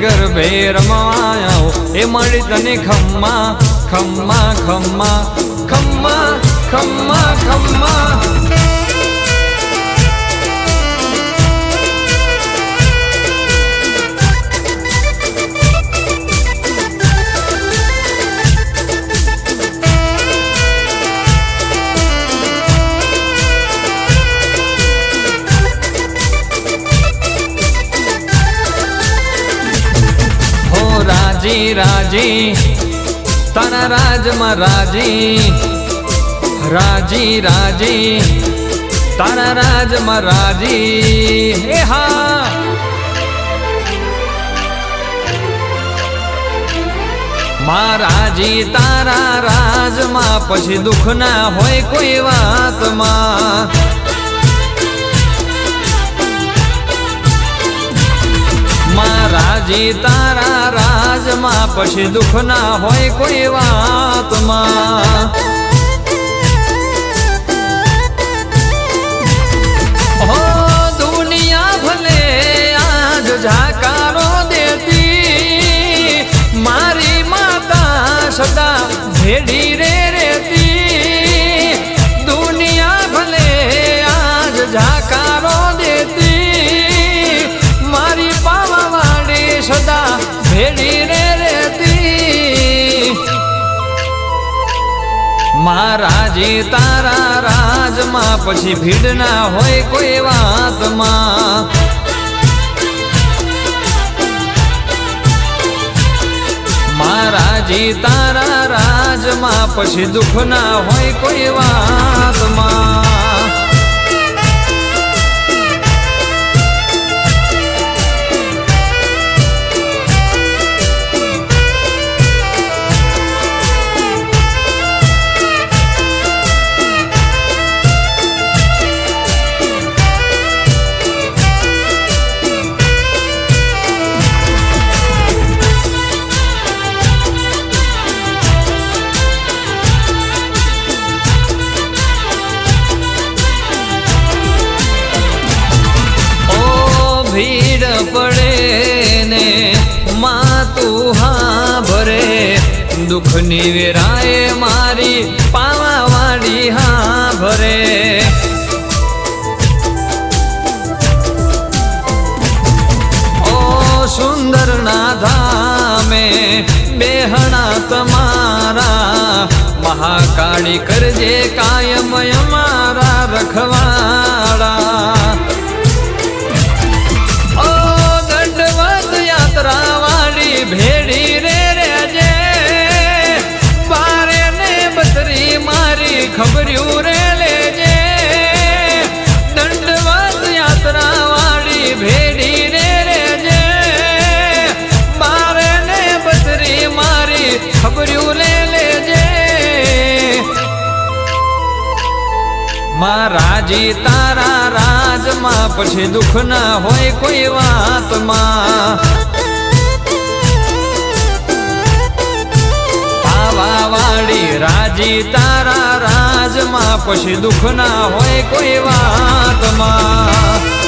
ગર્ભે રમાયો એ મળી તને ખમ્મા ખમ્મા ખમ્મા ખમ્મા ખમ્મા ખમ્મા. રાજી રાજી, તારા રાજમાં રાજી રાજી રાજી, તારા રાજમાં રાજી. હે! હા મહારાજી તારા રાજમાં, પછી દુઃખ ના હોય કોઈ વાતમાં. મહારાજી તારા રાજમાં પછી દુઃખ ના હોય કોઈ વાતમાં. દુનિયા ભલે આજ ઝાકારો મહારાજી તારા રાજમાં પછી ભીડ ના હોય કોઈ વાતમાં. મહારાજી તારા રાજમાં પછી દુઃખ ના હોય કોઈ વાતમાં. ભરે દુઃખની વેરાએ મારી પાવાવાડી હા ભરે. ઓ સુંદર ના ધામે, બેહણા તમારા, મહાકાળી કરજે કાયમ અમારા મહારાજી તારા રાજમાં પછી દુઃખ ના હોય કોઈ વાતમાં. પાવાવાળી રાજી તારા રાજમાં પછી દુઃખ ના હોય કોઈ વાતમાં.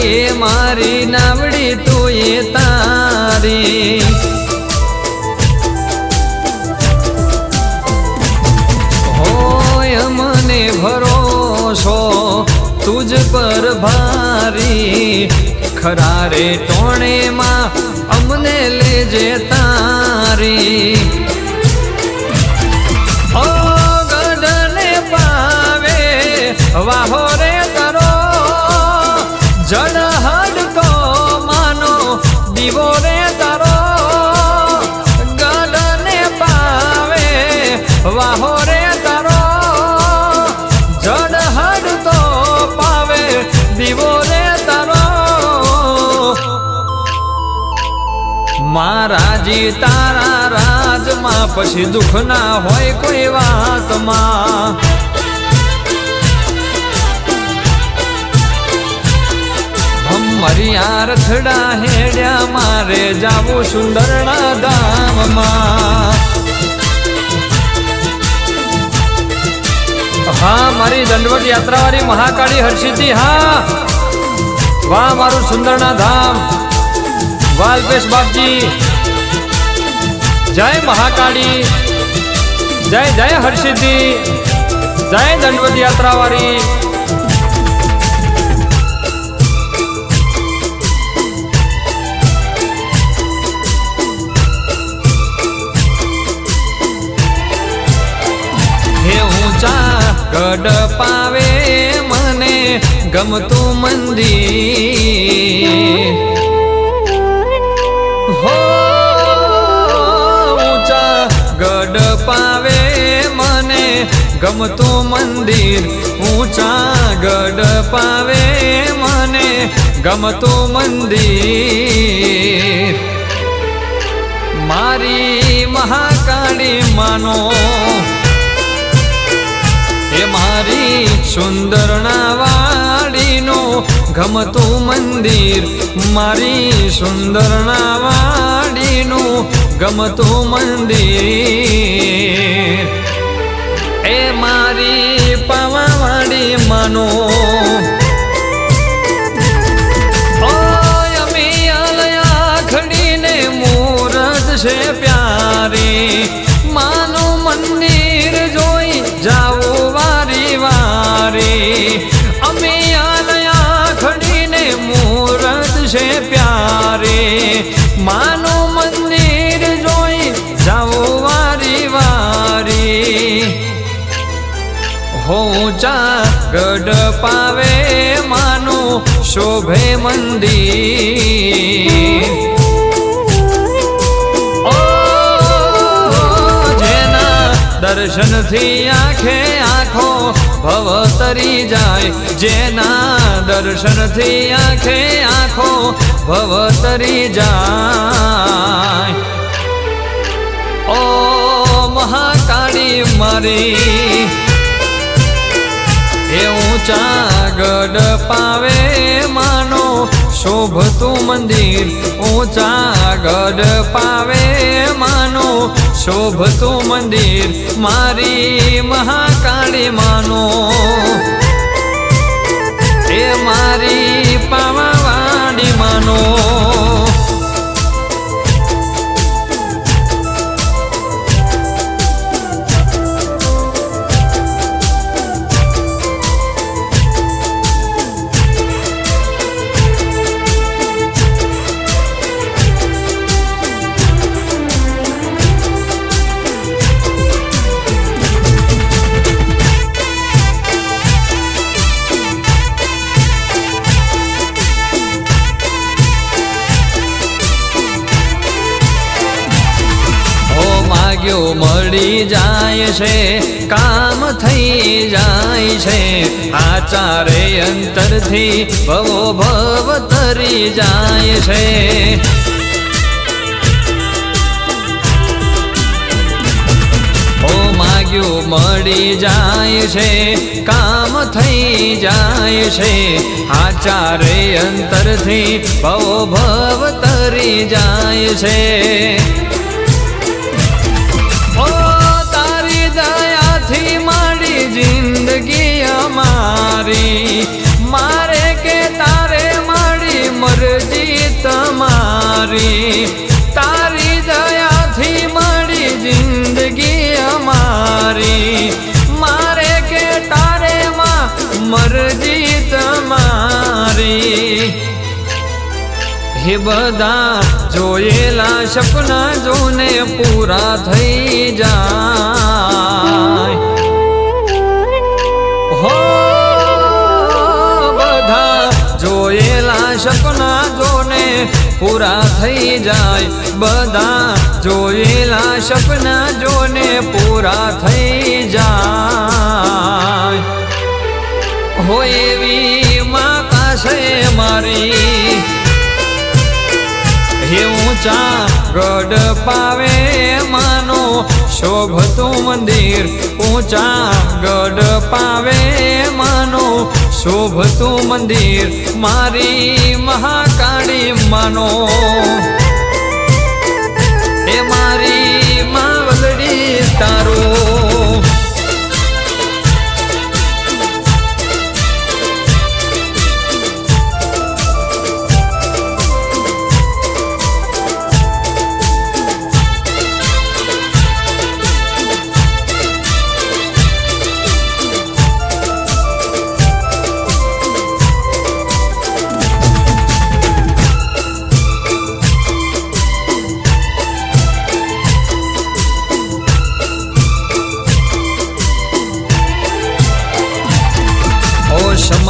મદદરી મારી નાવડી તું એ તારી. હોય મને ભરોસો તુજ પર ભારી. ખરા રે ટોણેમાં અમને લેજે તારી. રાજી તારા રાજમાં પછી દુઃખ ના હોય કોઈ વાતમાં. મરિયા રથડા હેડ્યા મારે જાવું સુંદરના ધામમાં. હા, મારી દંડવત યાત્રાવાળી મહાકાળી હર્ષિતી, હા. વાહ, મારું સુંદરના ધામ. વાલ્પેશ બાપજી. જય મહાકાળી. જય જય હર્ષિદ્ધિ જય દંડવત યાત્રાવાળી. ગઢ પાવે મને ગમતું મંદિર. ગમતું મંદિર ઊંચા ગઢ પાવે મને. ગમતું મંદિર. મારી મહાકાળી માનો. એ મારી સુંદર વાડીનું ગમતું મંદિર. મારી સુંદર વાડીનું ગમતું મંદિર. એ મારી પાવાવાડી માનો. છે પ્યારી. માનું મંદિર જોઈ જાઓ વારી વારી. અમે આલયા ખડીને મૂરત છે પ્યારી. માનું હોચા ગઢ પાવે માનું શોભે મંદિર. દર્શનથી આંખે આંખો ભવ તરી જાય, જેના દર્શનથી આંખે આંખો ભવ તરી જાય. ઓ, મહાકાળી મારી એ ઊંચા પાવે માનો. શોભતું મંદિર ઊંચા ગઢ પાવે માનો. શોભતું મંદિર, મારી મહાકાળી માનો. એ મારી પાવાવાડી માનો. અંતરથી ભવો ભવ તરી જાય છે. ઓ માગ્યું મળી જાય છે, કામ થઈ જાય છે. આચારે અંતરથી ભવો ભવ તરી જાય છે. અમારી મારે કે તારે મારી મરજી તમારી. તારી દયાથી મારી જિંદગી અમારી. મારે કે તારે માં મરજી તમારી. હે બધા જોયેલા સપના જોને પૂરા થઈ જાય પૂરા થઈ જાય. બધા જોયેલા સપના જોને પૂરા થઈ જાય. હોય એવી માતા છે મારી. હે ઊંચા ગઢ પાવે માનો શોભતું મંદિર. ઊંચા ગઢ પાવે શોભતું મંદિર મારી મહાકાળી માનો. એ મારી માવલડી તારું.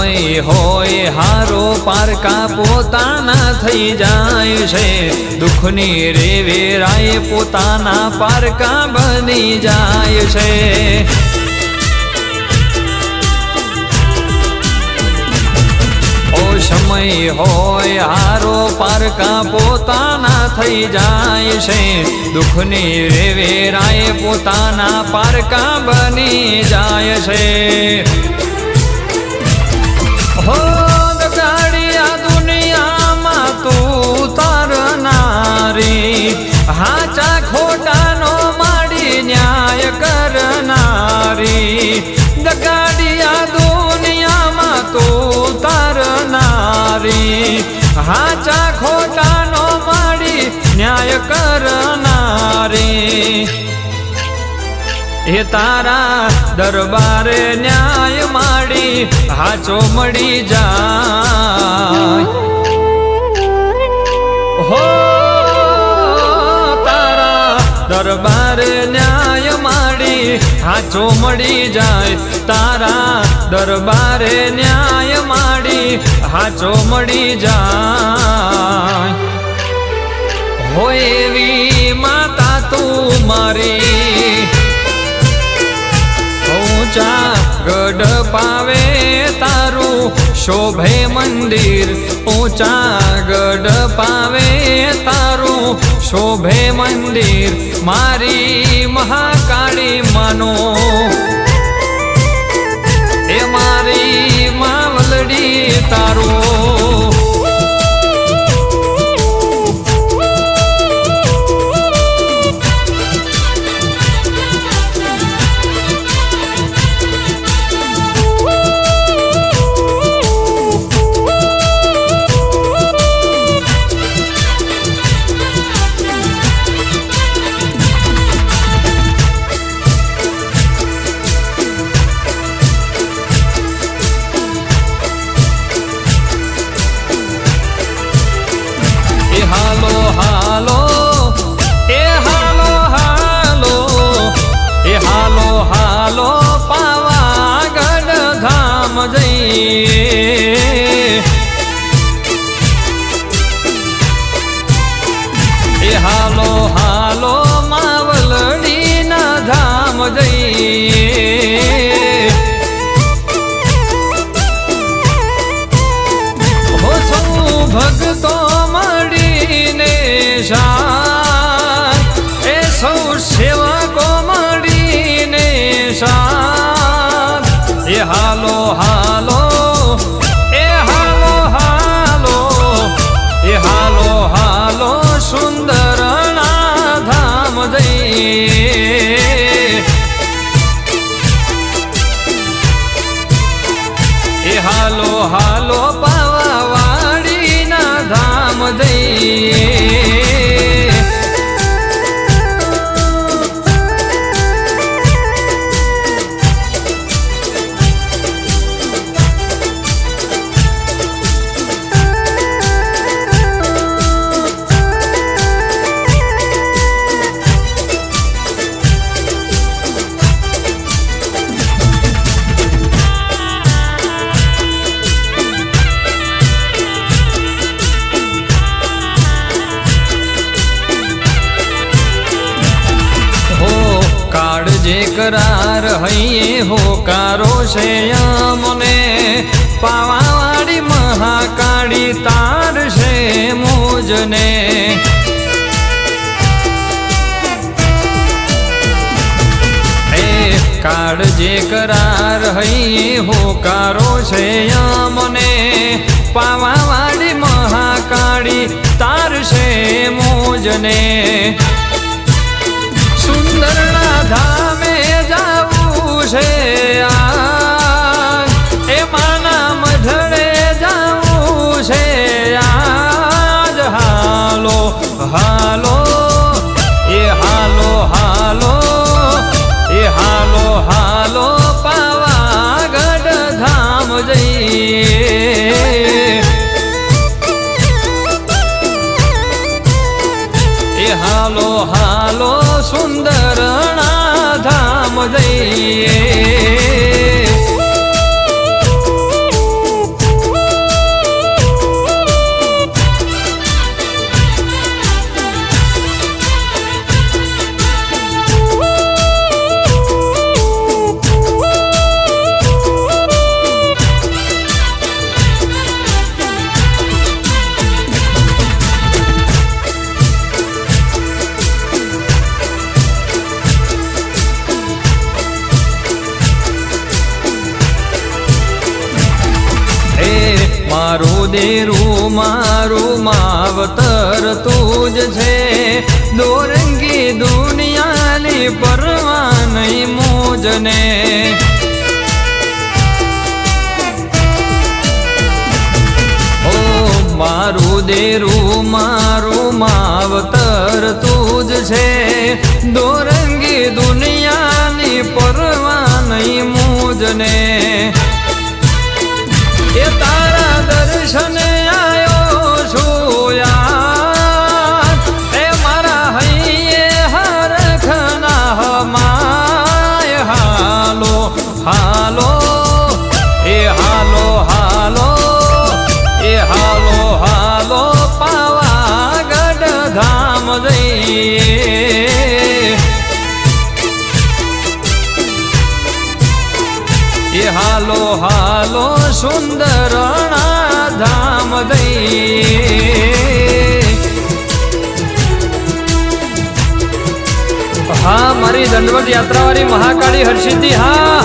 સમય હોય, હારો પારકા પોતાના થઈ જાય છે. દુઃખની રે વેરાય પોતાના પારકા બની જાય છે. સમય હોય, હારો પારકા પોતાના થઈ જાય છે. દુઃખની રેવેરાય પોતાના પારકા બની જાય છે. હે તારા દરબારે ન્યાય માડી, હાચો મળી જાય. હો, તારા દરબારે ન્યાય માડી, હાચો મળી જાય. તારા દરબારે ન્યાય માડી, હાચો મળી જાય. હોય એવી માતા તું મારી ઊંચા ગઢ પાવે તારું. શોભે મંદિર, ઊંચા ગઢ પાવે તારું. શોભે મંદિર, મારી મહાકાળી માનો. એ મારી માવલડી તારું. જઈએ જઈએ તકરાર હૈયે હોકારો છે અમને પાવાવાળી મહાકાળી તાર છે મોજને. કાળ જે કરાર હૈયે હોકારો છે અમને પાવાવાળી મહાકાળી તાર છે મોજને. માવતર તું જ છે. દોરંગી દુનિયાની પરવા નહીં મોજને. ઓ મારું દેરું જઈએ એ હાલો હાલો, સુંદર ધામ દઈ હા, મારી દંડવત યાત્રાવાળી મહાકાળી હર્ષિદ્ધિ હા.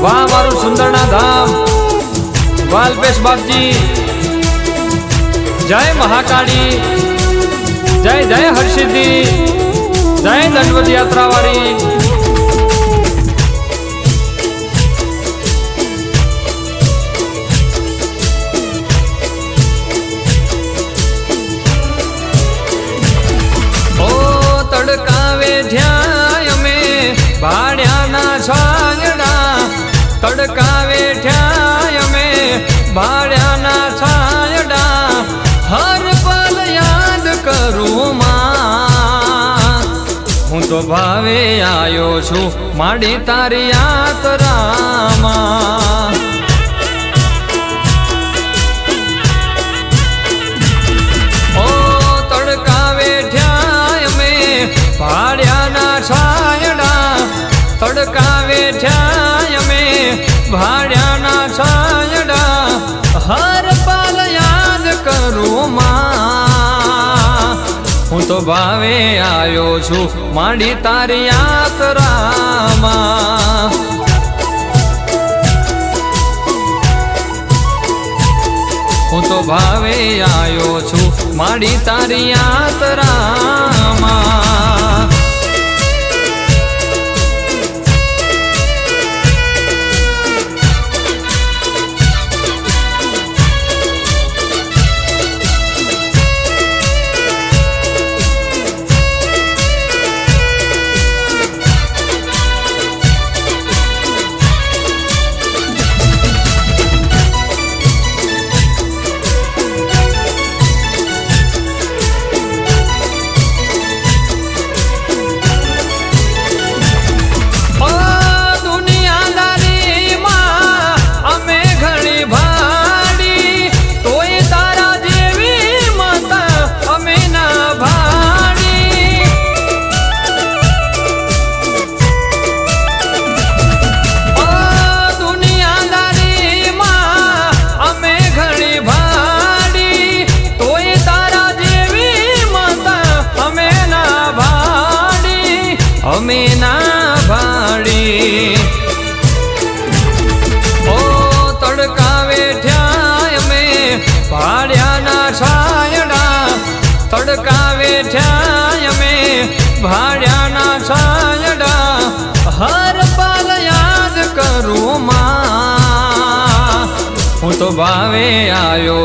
વાહ, મારું સુંદરના ધામ. વાલપેશ બાપજી. જય મહાકાળી. જય જય હર્ષિદ્ધિ જય દંડવત યાત્રાવાળી. ભાવે આવ્યો છું. માડી તારી યાત્રામાં ભાવે આવ્યો છું માંડી તારી યાત્રામાં હું તો ભાવે આવ્યો છું માંડી તારી યાત્રામાં ભાવે આવ્યો